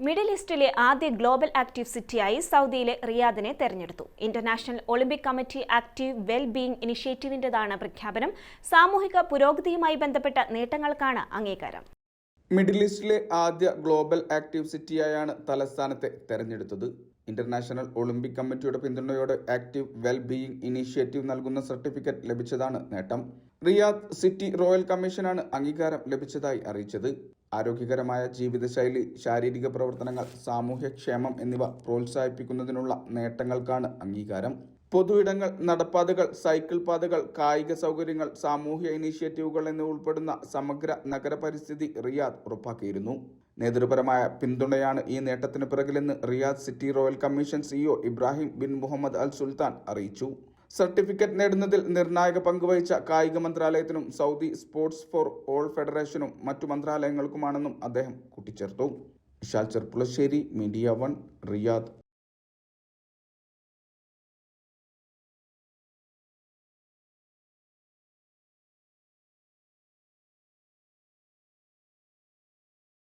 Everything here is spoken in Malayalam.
മിഡിൽ ഈസ്റ്റിലെ ആദ്യ ഗ്ലോബൽ ആക്റ്റീവ് സിറ്റിയായി സൗദിയിലെ റിയാദിനെ തെരഞ്ഞെടുത്തു. International olympic committee active well being ഇനിഷ്യേറ്റീവിന്റേതാണ് പ്രഖ്യാപനം. സാമൂഹിക പുരോഗതിയുമായി ബന്ധപ്പെട്ട നേട്ടങ്ങൾക്കാണ് അംഗീകാരം. മിഡിൽ ഈസ്റ്റിലെ ആദ്യ ഗ്ലോബൽ ആക്റ്റീവ് സിറ്റിയായാണ് തലസ്ഥാനത്തെ തെരഞ്ഞെടുത്തത്. ഇന്റർനാഷണൽ ഒളിമ്പിക് കമ്മിറ്റിയുടെ പിന്തുണയോടെ ആക്റ്റീവ് വെൽ ബീയിങ് ഇനീഷ്യേറ്റീവ് നൽകുന്ന സർട്ടിഫിക്കറ്റ് ലഭിച്ചതാണ് നേട്ടം. റിയാദ് സിറ്റി റോയൽ കമ്മീഷനാണ് അംഗീകാരം ലഭിച്ചതായി അറിയിച്ചത്. ആരോഗ്യകരമായ ജീവിതശൈലി ശാരീരിക പ്രവർത്തനങ്ങൾ സാമൂഹ്യക്ഷേമം എന്നിവ പ്രോത്സാഹിപ്പിക്കുന്നതിനുള്ള നേട്ടങ്ങൾക്കാണ് അംഗീകാരം. പൊതുയിടങ്ങൾ നടപ്പാതകൾ സൈക്കിൾ പാതകൾ കായിക സൗകര്യങ്ങൾ സാമൂഹ്യ ഇനീഷ്യേറ്റീവുകൾ എന്നിവ ഉൾപ്പെടുന്ന സമഗ്ര നഗരപരിസ്ഥിതി റിയാദ് ഉറപ്പാക്കിയിരുന്നു. നേതൃപരമായ പിന്തുണയാണ് ഈ നേട്ടത്തിന് പിറകിലെന്ന് Riyadh City Royal Commission CEO Ibrahim bin Muhammad al Sultan അറിയിച്ചു. സർട്ടിഫിക്കറ്റ് നേടുന്നതിൽ നിർണായക പങ്കുവഹിച്ച കായിക മന്ത്രാലയത്തിനും സൗദി സ്പോർട്സ് ഫോർ ഓൾ ഫെഡറേഷനും മറ്റു മന്ത്രാലയങ്ങൾക്കുമാണെന്നും അദ്ദേഹം കൂട്ടിച്ചേർത്തു. Vishal Cherpulassery media one Riyadh.